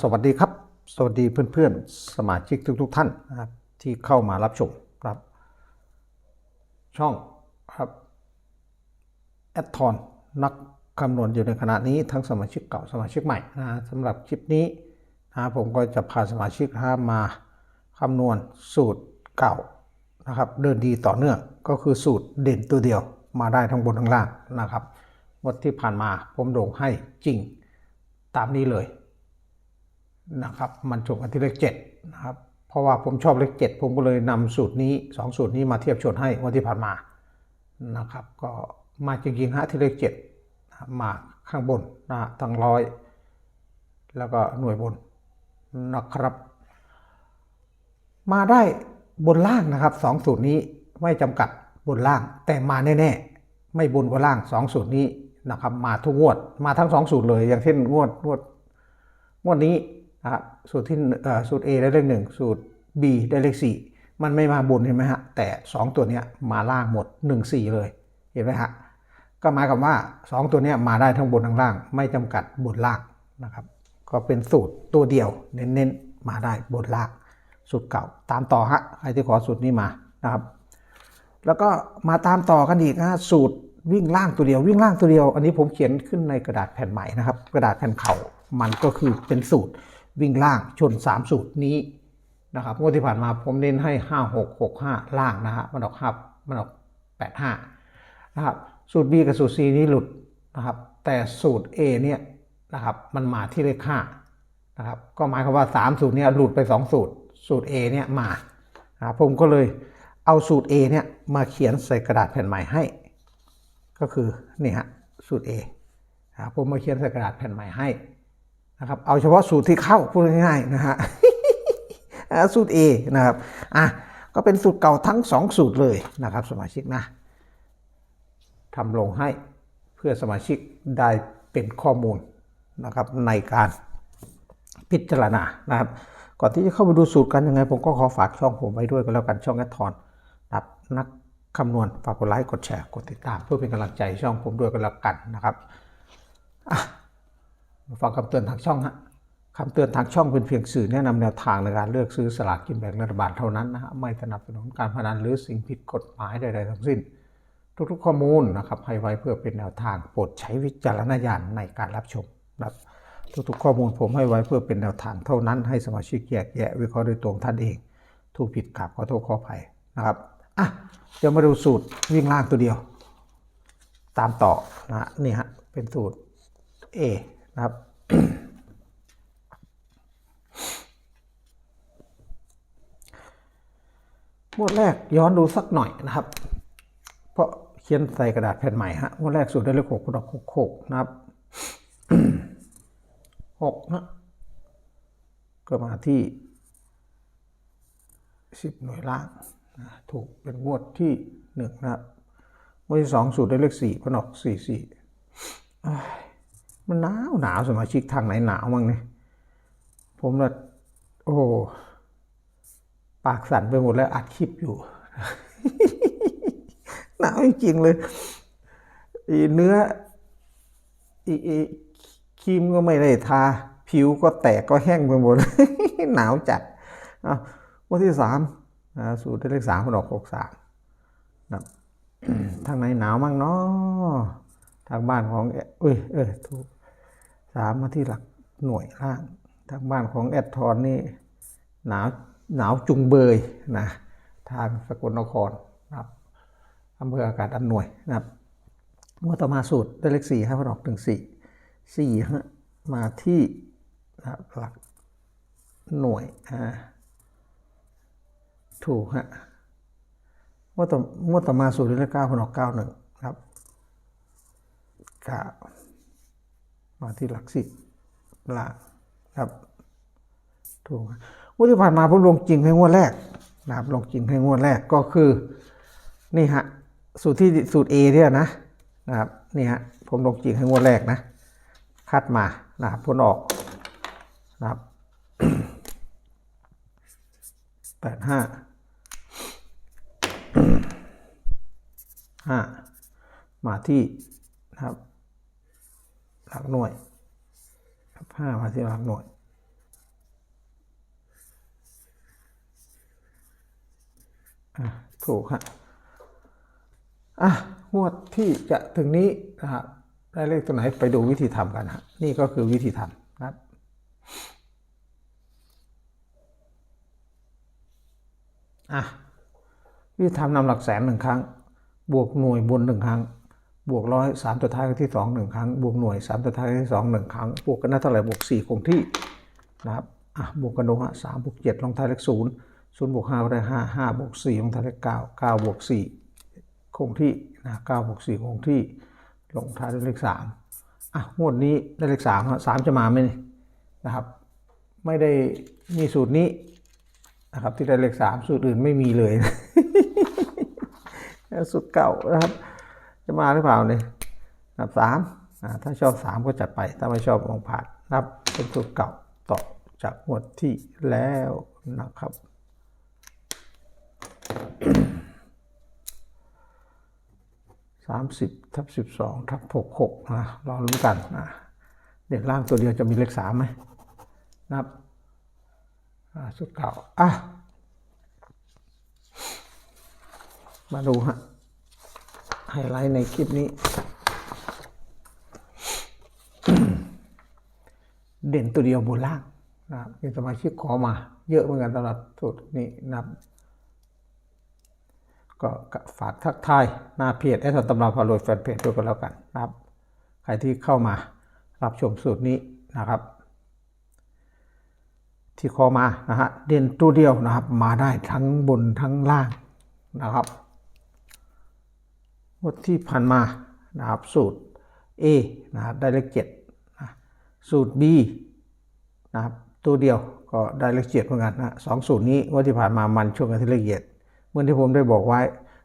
สวัสดีครับ สวัสดีเพื่อนๆ สมาชิกทุกๆท่านนะครับที่เข้ามารับชมครับ ช่องครับแอดทอนนักคำนวณอยู่ในขณะนี้ทั้งสมาชิกเก่าสมาชิกใหม่นะสำหรับคลิปนี้นะผมก็จะพาสมาชิกมาคำนวณสูตรเก่านะครับ เดินดีต่อเนื่องก็คือสูตรเด่นตัวเดียวมาได้ทั้งบนทั้งล่างนะครับงวันที่ผ่านมาผมลงให้จริงตามนี้เลย นะครับมันจบกันที่เลขเจ็ดนะครับเพราะว่าผมชอบเลขเจ็ดผมก็เลยนำสูตรนี้สองสูตรนี้มาเทียบชนให้วันที่ผ่านมานะครับก็มาจริงๆฮะที่เลขเจ็ดมาข้างบนนะทั้งร้อยแล้วก็หน่วยบนนะครับ มาได้บนล่างนะครับสองสูตรนี้ไม่จำกัดบนล่างแต่มาแน่ๆ ไม่บนก็ล่างสองสูตรนี้นะครับมาทุกงวดมาทั้งสองสูตรเลย อย่างเช่นงวดงวดงวดนี้ นะครับสูตรที่สูตร A ได้เลขหนึ่งสูตร B ได้เลขสี่มันไม่มาบนเห็นไหมฮะแต่ 2 ตัวเนี้ยมาล่างหมด 1 4 เลยเห็นไหมฮะก็หมายความว่า 2 ตัวเนี้ยมาได้ทั้งบนทั้งล่าง ไม่จำกัดบนล่างนะครับ ก็เป็นสูตรตัวเดียว เน้นๆมาได้บนล่างสูตรเก่า ตามต่อฮะใครที่ขอสูตรนี้มานะครับ แล้วก็มาตามต่อกันอีกนะสูตรวิ่งล่างตัวเดียว วิ่งล่างตัวเดียว อันนี้ผมเขียนขึ้นในกระดาษแผ่นใหม่นะครับ กระดาษแผ่นเข่ามันก็คือเป็นสูตร วิ่งล่างชน 3 สูตรนี้นะครับงวดที่ผ่านมาผมเน้นให้ 5 6 6 5 ล่างนะฮะมันออก5มันออก 8 5นะครับสูตร B กับสูตร C นี้หลุดนะครับแต่สูตร A เนี่ยนะครับมันมาที่เลข5นะครับก็หมายความว่า 3 สูตรเนี้หลุดไป 2 สูตร สูตร A เนี่ยมานะครับผมก็เลยเอาสูตร A เนี่ยมาเขียนใส่กระดาษแผ่นใหม่ให้ ก็คือนี่ฮะสูตร A นะครับผมมาเขียนใส่กระดาษแผ่นใหม่ให้ นะครับเอาเฉพาะสูตรที่เข้าพูดง่ายๆนะฮะสูตร A นะครับอะก็เป็นสูตรเก่าทั้ง 2 สูตรเลยนะครับสมาชิกนะทำลงให้เพื่อสมาชิกได้เป็นข้อมูลนะครับในการพิจารณานะครับก่อนที่จะเข้าไปดูสูตรกันยังไง ผมก็ขอฝากช่องผมไว้ด้วยกันแล้วกันช่องแอดทอนนะครับนักคำนวณฝากกดไลค์กดแชร์กดติดตาม เพื่อเป็นกำลังใจช่องผมด้วยกันแล้วกันนะครับอะ ฟังคำเตือนทางช่องฮะคำเตือนทางช่องเป็นเพียงสื่อแนะนำแนวทางในการเลือกซื้อสลากกินแบ่งรัฐบาลเท่านั้นนะฮะไม่สนับสนุนการพนันหรือสิ่งผิดกฎหมายใดๆทั้งสิ้น ทุกๆข้อมูลนะครับให้ไว้เพื่อเป็นแนวทางโปรดใช้วิจารณญาณในการรับชมนะครับทุกๆข้อมูลผมให้ไว้เพื่อเป็นแนวทางเท่านั้น ให้สมาชิกแยกแยะวิเคราะห์โดยตรงท่านเอง ถูกผิดกราบขอโทษขออภัยนะครับอะเดี๋ยวมาดูสูตรวิ่งล่างตัวเดียว ตามต่อนะฮะนี่ฮะเป็นสูตร A นะครับหมวดแรกย้อนดูสักหน่อยนะครับ เพราะเขียนใส่กระดาษแผ่นใหม่ฮะหมวดแรกสูตรได้เลขหกดอกหกหกนะครับหกนะก็มาที่สิบหน่วยล่างนะถูกเป็นงวดที่หนึ่งนะครับงวดที่สองสูตรได้เลขสี่พนออกสี่สี่ มันหนาวหนาวสมาชิกทางไหนหนาวมั่งเนี่ยผมน่ะโอ้ปากสั่นไปหมดแล้วอัดคลิปอยู่ หนาวจริงเลยอีเนื้ออีอีครีมก็ไม่ได้ทา ผิวก็แตกก็แห้งไปหมดหนาวจัดวันที่สามสูตรได้เลขสามคนออกหกสามทางไหนหนาวมั่งเนาะ ทางบ้านของแอเอ้ยเออถูกสามมาที่หลักหน่วยล่าง ทางบ้านของแอดทอนนี่หนาวหนาวจุงเบยนะทางสกลนครนะครับอำเภออากาศอันหน่วยนะครับเมื่อต่อมาสูตรได้เลขสี่ให้พนออกหนึ่งสี่สี่ฮะมาที่นะหลักหน่วยอ่าถูกฮะเมื่อต่อเมื่อต่อมาสูตรได้เลขเก้าพนออกเก้าหนึ่งครับ เก้ามาที่หลักสิบล่างครับถูกงวดที่ผ่านมาผมลงจริงให้งวดแรกนะครับลงจริงให้งวดแรกก็คือนี่ฮะสูตรที่สูตร A เนี่ยนะนะครับนี่ฮะผมลงจริงให้งวดแรกนะ คัดมานะครับผลออกนะครับแปดห้าห้ามาที่นะครับ หลักหน่วยครับห้าพาสิบหลักหน่วยถูกฮะอะงวดที่จะถึงนี้นะครับได้เลขตัวไหนไปดูวิธีทำกันฮะนี่ก็คือวิธีทำนะอะวิธีทำนำหลักแสนหนึ่งครั้ง บวกหน่วยบนหนึ่งครั้ง บวกร้อยสามตัวท้ายครั้งที่สองหนึ่งครั้ง บวกหน่วยสามตัวท้ายครั้งที่สองหนึ่งครั้ง บวกกันได้เท่าไหร่บวกสี่คงที่นะครับอะบวกกันดูฮะสามบวกเจ็ดลงท้ายเลขศูนย์ศูนย์บวกห้าก็ได้ห้าห้าบวกสี่ลงท้ายเลขเก้าเก้าบวกสี่คงที่นะเก้าบวกสี่คงที่ ลงท้ายด้วยเลขสามอะงวดนี้ได้เลขสามฮะสามจะมาไหมนี่นะครับ ไม่ได้มีสูตรนี้นะครับที่ได้เลขสามสูตรอื่นไม่มีเลย สูตรเก่านะครับ จะมาหรือเปล่าเนี่ยนับสามถ้าชอบสามก็จัดไป ถ้าไม่ชอบลองผ่านนับเป็นสูตรเก่าต่อจากงวดที่แล้วนะครับสามสิบทับสิบสองทับหกหกนะรอลุ้นกันนะเด็กล่างตัวเดียวจะมีเลขสามไหมนับสุดเก่าอะมาดูฮะ ไฮไลท์ในคลิปนี้ เด่นตัวเดียวบนล่างนะครับมีสมาชิกขอมาเยอะเหมือนกันสำหรับสูตรนี้นะครับ ก็ฝากทักทายหน้าเพจแอดตำราพารวยแฟนเพจด้วยกันแล้วกันนะครับ ใครที่เข้ามารับชมสูตรนี้นะครับ ที่คอมานะฮะเด่นตัวเดียวนะครับ มาได้ทั้งบนทั้งล่างนะครับ งวดที่ผ่านมานะครับสูตร A นะครับได้เลขเจ็ดนะสูตร B นะครับตัวเดียวก็ได้เลขเจ็ดเหมือนกันนะสองสูตรนี้งวดที่ผ่านมามันช่วงกันที่เลขเจ็ดเมื่อที่ผมได้บอกไว้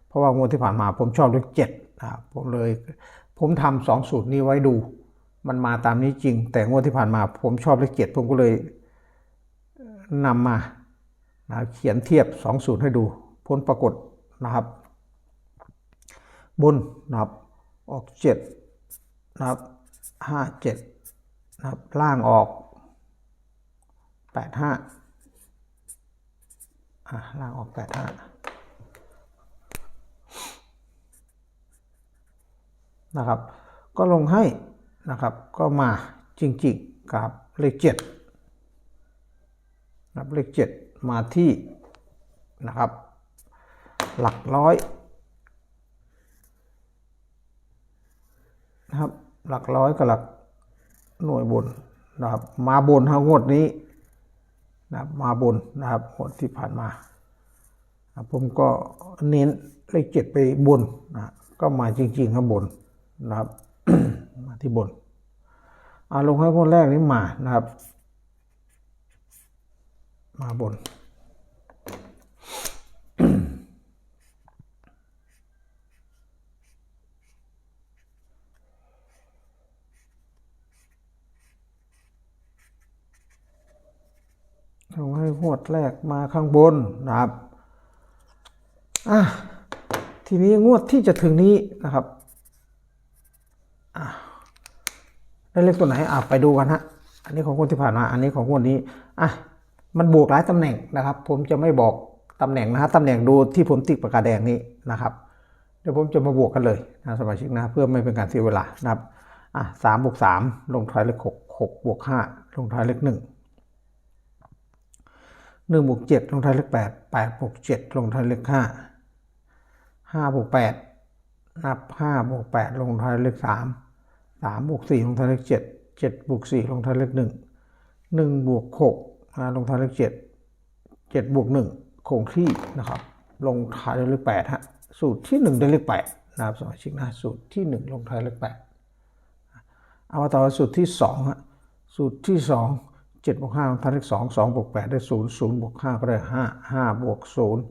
เพราะว่างวดที่ผ่านมาผมชอบเลขเจ็ดนะครับผมเลยผมทำสองสูตรนี้ไว้ดู มันมาตามนี้จริง แต่งวดที่ผ่านมาผมชอบเลขเจ็ดผมก็เลยนำมานะเขียนเทียบ 2 สูตรให้ดู ผลปรากฏนะครับ บนนะครับออก7นะครับ57นะครับล่างออก85อะล่างออก85นะครับก็ลงให้นะครับก็มาจริงๆกับเลข7นับเลขเจ็ดมาที่นะครับหลักร้อย นะครับ หลักร้อยกับหลักหน่วยบนนะครับ มาบนทั้งวดนี้นะครับมาบนนะครับงวดที่ผ่านมานะผมก็เน้นเลขเจ็ดไปบนนะก็มาจริงๆข้างบนนะครับ มาที่บนอาลงให้งวดแรกนี้มานะครับ มาบน ลง ให้หวดแรกมาข้างบนนะครับอะทีนี้งวดที่จะถึงนี้นะครับอะได้เลขตัวไหนอะไปดูกันฮะอันนี้ของงวดที่ผ่านมา อันนี้ของงวดนี้อะมันบวกหลายตำแหน่งนะครับ ผมจะไม่บอกตำแหน่งนะฮะตำแหน่งดูที่ผมติดปากกาแดงนี้นะครับ เดี๋ยวผมจะมาบวกกันเลยนะสมาชิกนะเพื่อไม่เป็นการเสียเวลานะครับอะสามบวกสามลงท้ายเลขหกหกบวกห้าลงท้ายเลขหนึ่ง หนึ่งบวกเจ็ดลงท้ายเลขแปดแปดบวกเจ็ดลงท้ายเลขห้าห้าบวกแปดนับห้าบวกแปดลงท้ายเลขสามสามบวกสี่ลงท้ายเลขเจ็ดเจ็ดบวกสี่ลงท้ายเลขหนึ่งหนึ่งบวกหกนะลงท้ายเลขเจ็ดเจ็ดบวกหนึ่งคงที่นะครับ ลงท้ายด้วยเลขแปดฮะสูตรที่หนึ่งได้เลขแปดนะครับสมาชิกนะสูตรที่หนึ่งลงท้ายเลขแปดเอามาต่อสูตรที่สองฮะสูตรที่สอง เจ็ดบวกห้าลงท้ายเลขสองสองบวกแปดได้ศูนย์ศูนย์บวกห้าก็ได้ห้าห้าบวกศูนย์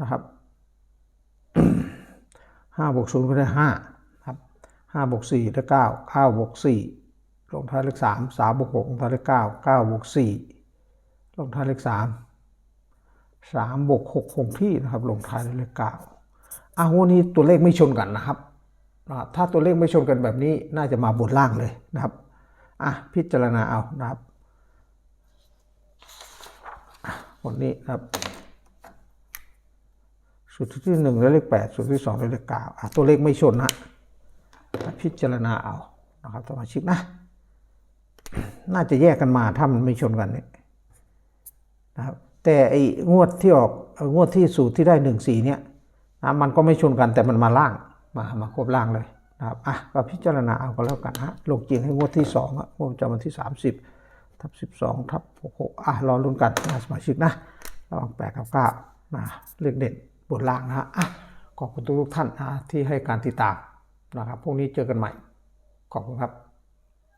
นะครับห้าบวกศูนย์ก็ได้ห้าครับห้าบวกสี่ได้เก้าเก้าบวกสี่ลงท้ายเลขสามสามบวกหกลงท้ายเลขเก้าเก้าบวกสี่ลงท้ายเลขสามสามบวกหกคงที่นะครับลงท้ายเลขเก้าอ้าววันนี้ตัวเลขไม่ชนกันนะครับถ้าตัวเลขไม่ชนกันแบบนี้น่าจะมาบนล่างเลยนะครับอะพิจารณาเอานะครับ คนนี้ครับ สูตรที่หนึ่งได้เลขแปดสูตรที่สองได้เลขเก้าตัวเลขไม่ชนนะพิจารณาเอานะครับสมาชิกนะ น่าจะแยกกันมาถ้ามันไม่ชนกันเนี่ยนะครับแต่ไอ้งวดที่ออกงวดที่สูตรที่ได้หนึ่งสี่เนี่ยนะมันก็ไม่ชนกันแต่มันมาล่างมามาครบล่างเลยนะครับอะก็พิจารณาเอาก็แล้วกันฮะลงจริงให้งวดที่สองอะงวดประจำวันที่สามสิบ ทับสิบสองทับหกหกอะรอลุ้นกันนะสมาชิกนะระหว่างแปดกับเก้านะเลขเด่นบนล่างนะฮะอะขอบคุณทุกท่านนะที่ให้การติดตามนะครับพรุ่งนี้เจอกันใหม่ ขอบคุณครับ